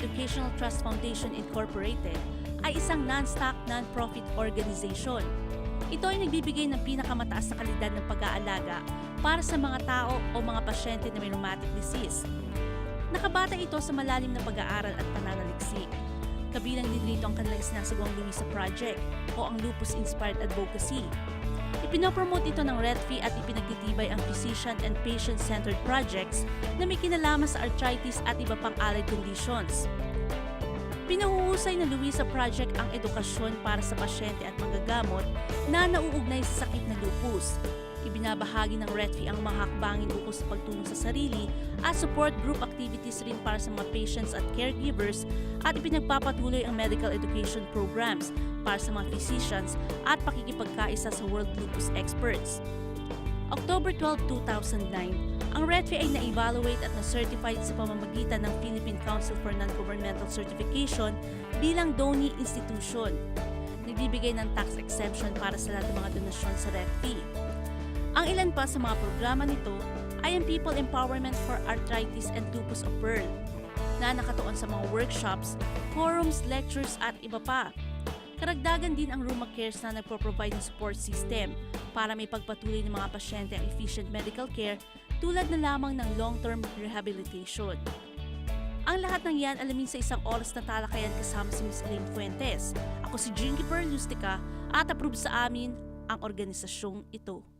Educational Trust Foundation Incorporated ay isang non-stock, non-profit organization. Ito ay nagbibigay ng pinakamataas na kalidad ng pag-aalaga para sa mga tao o mga pasyente na may rheumatic disease. Nakabata ito sa malalim na pag-aaral at pananaliksik. Kabilang din rito ang kanilang sinasagawang Luisa Project o ang Lupus Inspired Advocacy. Ipinopromote ito ng REDFI at ipinagtitibay ang physician and patient-centered projects na may kinalaman sa arthritis at iba pang allied conditions. Pinuhusay ng Luisa Project ang edukasyon para sa pasyente at manggagamot na nauugnay sa sakit na lupus. Ibinabahagi ng REDFI ang mga hakbangin ukol sa pagtulong sa sarili at support group activities rin para sa mga patients at caregivers at ipinagpapatuloy ang medical education programs para sa mga physicians at pakikipagkaisa sa World Lupus Experts. October 12, 2009, ang REDFI ay na-evaluate at na-certified sa pamamagitan ng Philippine Council for Non-Governmental Certification bilang DONI institution. Nagbibigay ng tax exemption para sa lahat ng mga donasyon sa REDFI. Ang ilan pa sa mga programa nito ay ang People Empowerment for Arthritis and Lupus of Pearl na nakatuon sa mga workshops, forums, lectures at iba pa. Karagdagan din ang Ruma Cares na nagpo-provide ng support system para may pagpatuloy ng mga pasyente ang efficient medical care tulad na lamang ng long-term rehabilitation. Ang lahat ng yan alamin sa isang oras na talakayan kasama si Ms. Elaine Fuentes. Ako si Jinky Perlustica at approve sa amin ang organisasyong ito.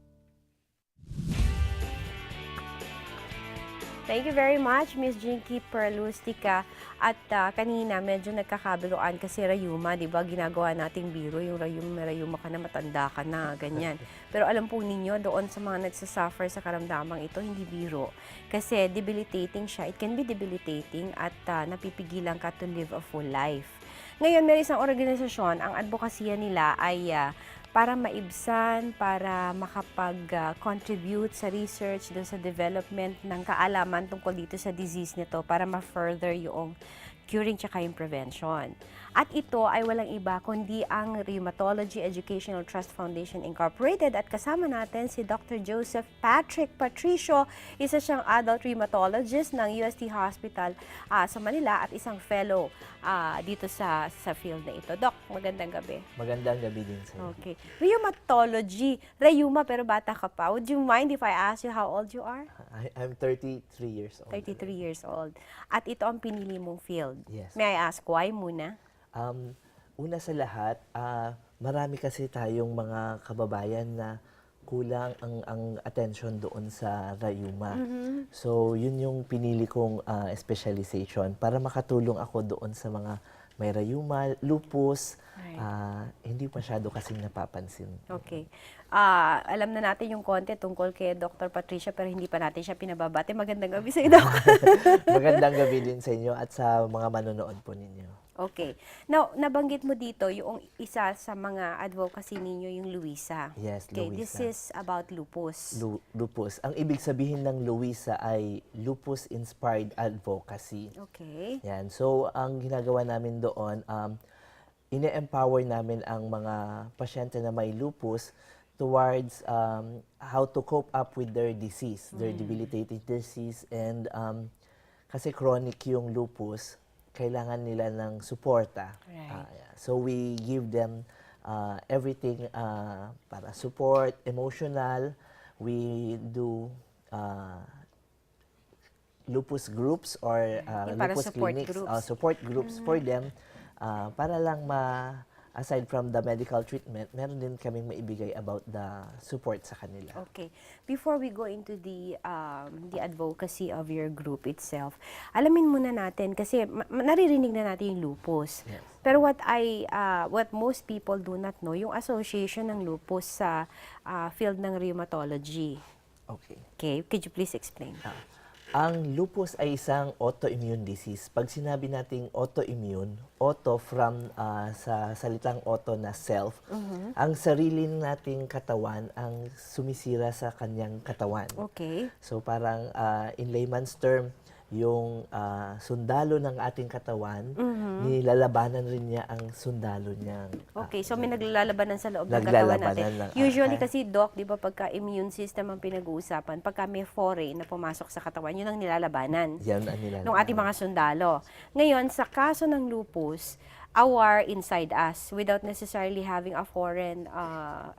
Thank you very much, Miss Jinky Perlustica. At ah, kanina, medyo nagkakabiluan kasi rayuma, di ba? Ginagawa nating biro, yung rayuma, may rayuma ka na, matanda ka na, ganyan. Pero alam po ninyo, doon sa mga nagsasuffer sa karamdamang ito, hindi biro. Kasi debilitating siya. It can be debilitating at ah, napipigilan ka to live a full life. Ngayon, may isang organisasyon, ang advokasya nila ay ah, para maibsan, para makapag-contribute sa research, dun sa development ng kaalaman tungkol dito sa disease nito para ma-further yung curing tsaka yung prevention. At ito ay walang iba kundi ang Rheumatology Educational Trust Foundation Incorporated at kasama natin si Dr. Joseph Patrick Patricio, isa siyang adult rheumatologist ng UST Hospital ah, sa Manila at isang fellow ah, dito sa sa field na ito. Doc, magandang gabi. Magandang gabi din sa. Okay. Rheumatology. Rheuma, pero bata ka pa. Would you mind if I ask you how old you are? I, I'm 33 years old. 33 years old. At ito ang pinili mong field. Yes. May I ask why muna? Um, una sa lahat, ah, marami kasi tayong mga kababayan na kulang ang, ang attention doon sa rayuma. Mm-hmm. So, yun yung pinili kong ah, specialization para makatulong ako doon sa mga may rayuma, lupus, Right. ah, hindi masyado kasing napapansin. Okay. Ah, alam na natin yung konti tungkol kay Dr. Patricia pero hindi pa natin siya pinababate. Magandang gabi sa Doc. Magandang gabi din sa inyo at sa mga manonood po ninyo. Okay. Now, nabanggit mo dito yung isa sa mga advocacy ninyo, yung Luisa. Yes, Okay, this Luisa. is about lupus. Lu- lupus. Ang ibig sabihin ng Luisa ay Lupus Inspired Advocacy. Okay. Yan. So, ang ginagawa namin doon, um, ine-empower namin ang mga pasyente na may lupus towards um, how to cope up with their disease, their debilitating disease. And um, kasi chronic yung lupus, kailangan nila ng suporta. Right. Yeah. So, we give them uh, everything uh, para support, emotional. We do uh, lupus groups or uh, lupus clinics, groups. uh, support groups for them uh, para lang ma aside from the medical treatment, meron din kaming maibigay about the support sa kanila. Okay. Before we go into the um, the advocacy of your group itself, alamin muna natin kasi naririnig na natin yung lupus. Yes. Pero what I uh, what most people do not know, yung association ng lupus sa uh, field ng rheumatology. Okay. Okay, could you please explain? Ah, ang lupus ay isang autoimmune disease. Pag sinabi nating autoimmune, auto from ah, sa salitang auto na self, ang sarili nating katawan ang sumisira sa kanyang katawan. Okay. So parang ah, in layman's term, yung ah, sundalo ng ating katawan, Mhm. nilalabanan rin niya ang sundalo niyang ah, Okay, so may naglalabanan sa loob ng katawan natin. Naglalabanan ng- Usually ah, kasi, Doc, di ba, pagka immune system ang pinag-uusapan, pagka may foreign na pumasok sa katawan, yun ang nilalabanan yan ang nilalabanan. ng ating mga sundalo. Ngayon, sa kaso ng lupus, a war inside us without necessarily having a foreign uh,